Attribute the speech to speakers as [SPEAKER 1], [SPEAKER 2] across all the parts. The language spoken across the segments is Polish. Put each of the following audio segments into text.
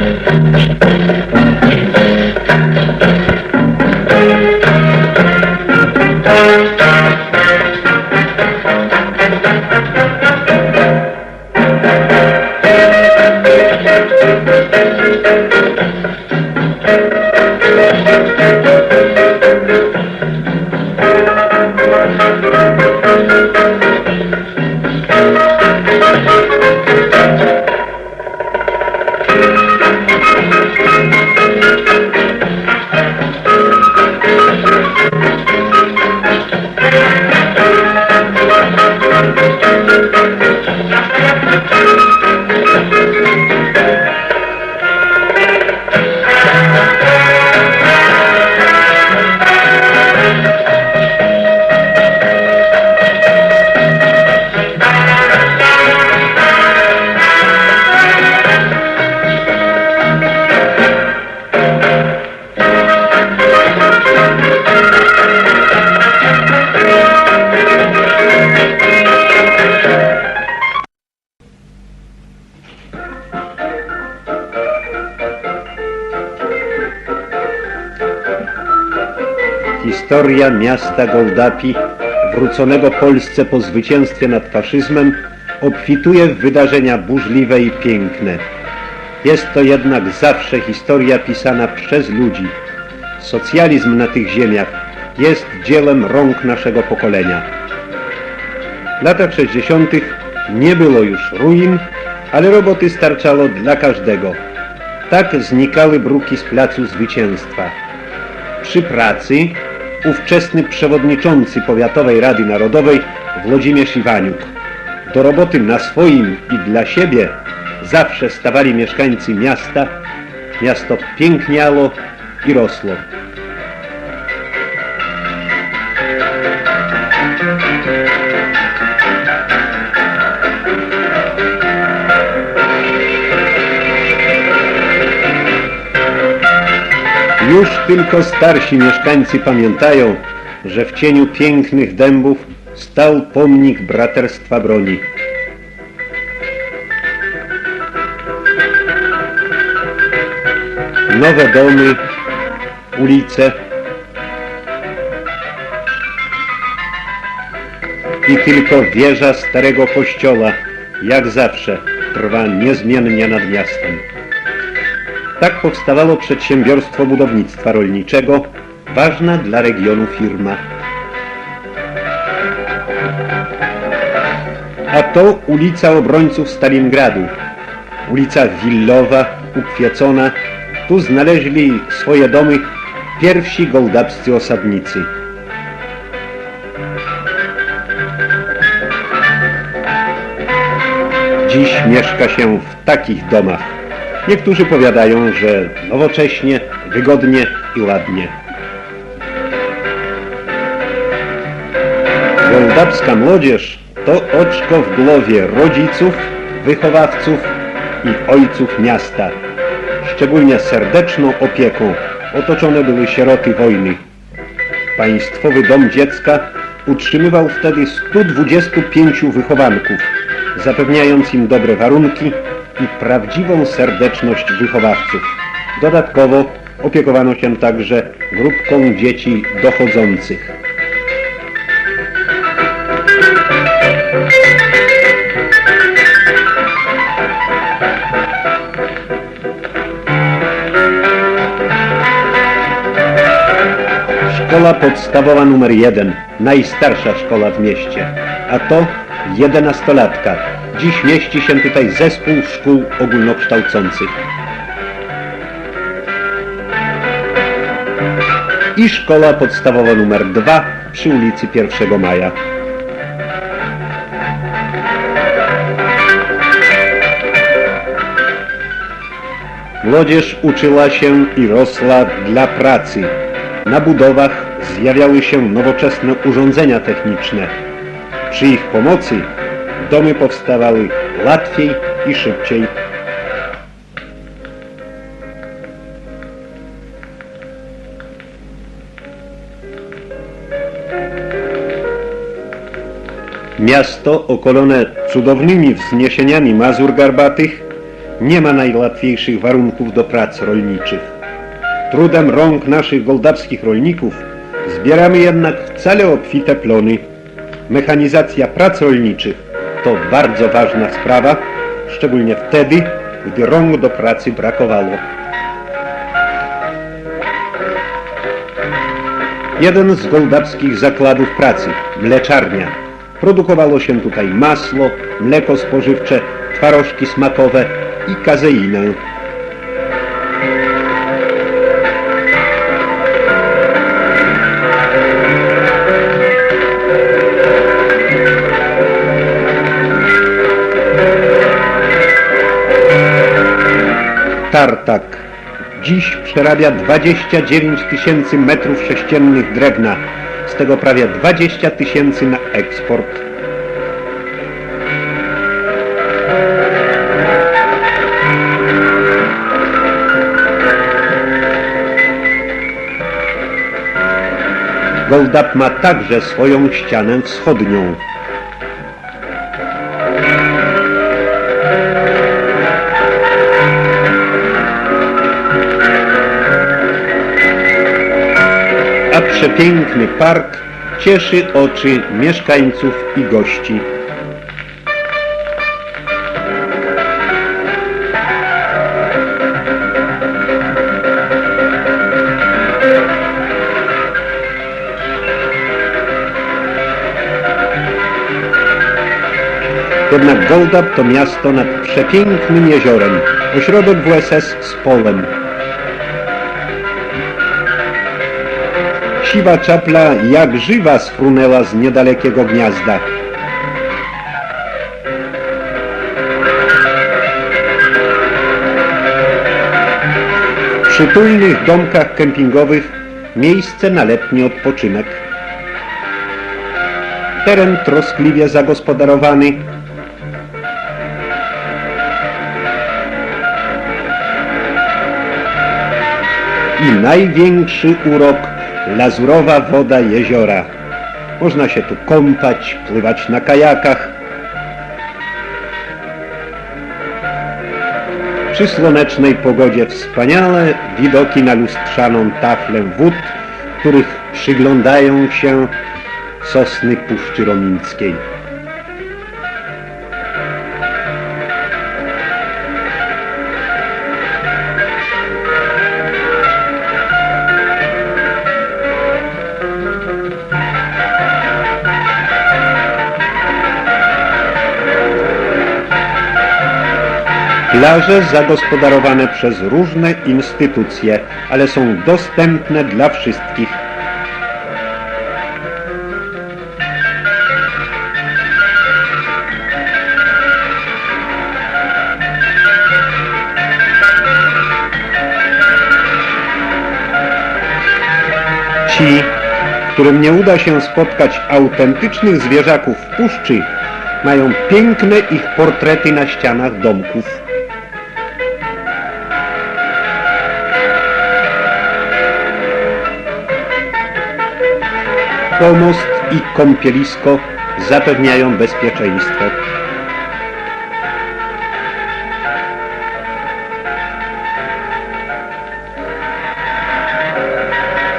[SPEAKER 1] Thank you. Historia miasta Goldapi, wróconego Polsce po zwycięstwie nad faszyzmem, obfituje w wydarzenia burzliwe i piękne. Jest to jednak zawsze historia pisana przez ludzi. Socjalizm na tych ziemiach jest dziełem rąk naszego pokolenia. W latach 60. nie było już ruin, ale roboty starczało dla każdego. Tak znikały bruki z placu zwycięstwa. Przy pracy ówczesny przewodniczący Powiatowej Rady Narodowej Włodzimierz Iwaniuk. Do roboty na swoim i dla siebie zawsze stawali mieszkańcy miasta. Miasto piękniało i rosło. Już tylko starsi mieszkańcy pamiętają, że w cieniu pięknych dębów stał pomnik Braterstwa Broni. Nowe domy, ulice i tylko wieża starego kościoła, jak zawsze, trwa niezmiennie nad miastem. Tak powstawało przedsiębiorstwo budownictwa rolniczego, ważna dla regionu firma. A to ulica Obrońców Stalingradu, ulica Willowa, ukwiecona. Tu znaleźli swoje domy pierwsi gołdapscy osadnicy. Dziś mieszka się w takich domach. Niektórzy powiadają, że nowocześnie, wygodnie i ładnie. Gołdapska młodzież to oczko w głowie rodziców, wychowawców i ojców miasta. Szczególnie serdeczną opieką otoczone były sieroty wojny. Państwowy Dom Dziecka utrzymywał wtedy 125 wychowanków, zapewniając im dobre warunki i prawdziwą serdeczność wychowawców. Dodatkowo opiekowano się także grupką dzieci dochodzących. Szkoła podstawowa numer jeden, najstarsza szkoła w mieście, a to jedenastolatka. Dziś mieści się tutaj zespół szkół ogólnokształcących. I szkoła podstawowa numer dwa przy ulicy 1 Maja. Młodzież uczyła się i rosła dla pracy. Na budowach zjawiały się nowoczesne urządzenia techniczne. Przy ich pomocy domy powstawały łatwiej i szybciej. Miasto okolone cudownymi wzniesieniami Mazur Garbatych nie ma najłatwiejszych warunków do prac rolniczych. Trudem rąk naszych goldawskich rolników zbieramy jednak wcale obfite plony. Mechanizacja prac rolniczych to bardzo ważna sprawa, szczególnie wtedy, gdy rąk do pracy brakowało. Jeden z goldawskich zakładów pracy, mleczarnia. Produkowało się tutaj masło, mleko spożywcze, twarożki smakowe i kazeinę. Tartak dziś przerabia 29 tysięcy metrów sześciennych drewna, z tego prawie 20 tysięcy na eksport. Goldap ma także swoją ścianę wschodnią. Przepiękny park cieszy oczy mieszkańców i gości. Jednak Goldap to miasto nad przepięknym jeziorem, ośrodek WSS z polem. Siwa czapla jak żywa sfrunęła z niedalekiego gniazda. W przytulnych domkach kempingowych miejsce na letni odpoczynek. Teren troskliwie zagospodarowany. I największy urok lazurowa woda jeziora. Można się tu kąpać, pływać na kajakach. Przy słonecznej pogodzie wspaniale widoki na lustrzaną taflę wód, których przyglądają się sosny Puszczy Romińskiej. Plaże zagospodarowane przez różne instytucje, ale są dostępne dla wszystkich. Ci, którym nie uda się spotkać autentycznych zwierzaków w puszczy, mają piękne ich portrety na ścianach domków. Pomost i kąpielisko zapewniają bezpieczeństwo.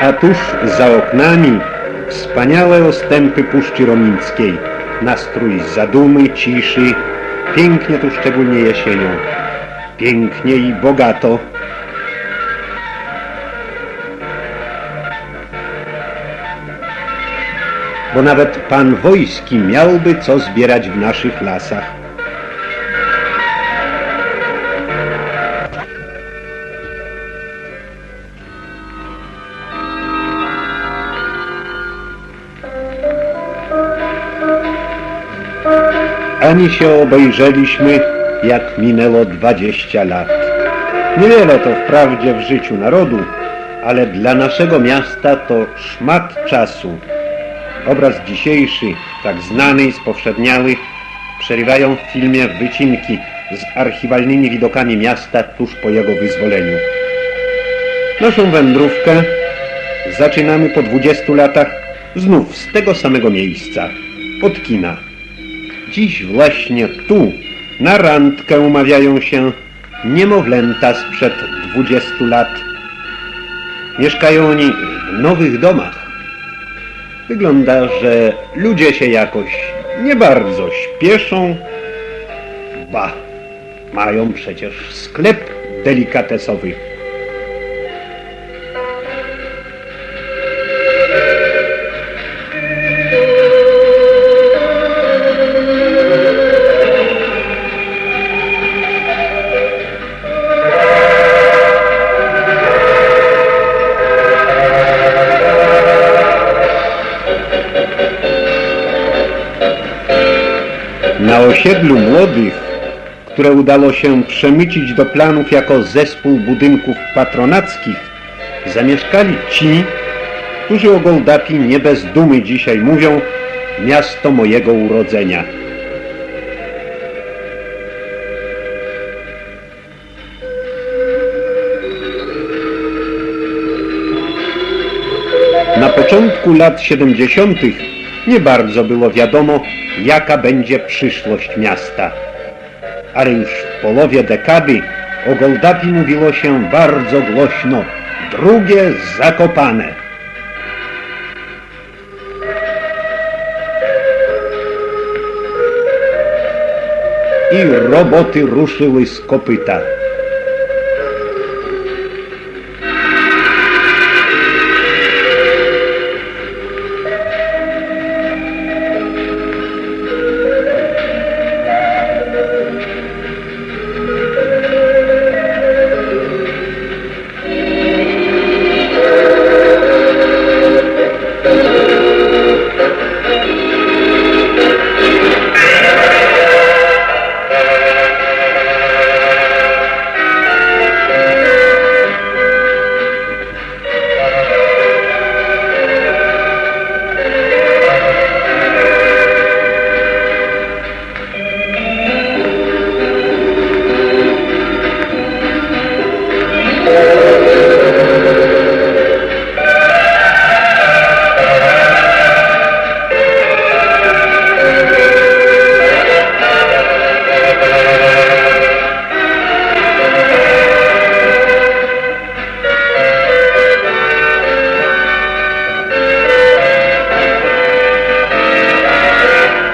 [SPEAKER 1] A tuż za oknami wspaniałe ostępy Puszczy Romińskiej. Nastrój zadumy, ciszy, pięknie tu szczególnie jesienią. Pięknie i bogato. Bo nawet pan wojski miałby co zbierać w naszych lasach. Ani się obejrzeliśmy, jak minęło dwadzieścia lat. Niewiele to wprawdzie w życiu narodu, ale dla naszego miasta to szmat czasu. Obraz dzisiejszy, tak znany i spowszedniały, przerywają w filmie wycinki z archiwalnymi widokami miasta tuż po jego wyzwoleniu. Naszą wędrówkę zaczynamy po 20 latach znów z tego samego miejsca, od kina. Dziś właśnie tu, na randkę umawiają się niemowlęta sprzed 20 lat. Mieszkają oni w nowych domach. Wygląda, że ludzie się jakoś nie bardzo śpieszą. Ba, mają przecież sklep delikatesowy. Na osiedlu młodych, które udało się przemycić do planów jako zespół budynków patronackich, zamieszkali ci, którzy o Goldapi nie bez dumy dzisiaj mówią miasto mojego urodzenia. Na początku lat 70. nie bardzo było wiadomo, jaka będzie przyszłość miasta. Ale już w połowie dekady o Goldapi mówiło się bardzo głośno. Drugie zakopane. I roboty ruszyły z kopyta. Thank you.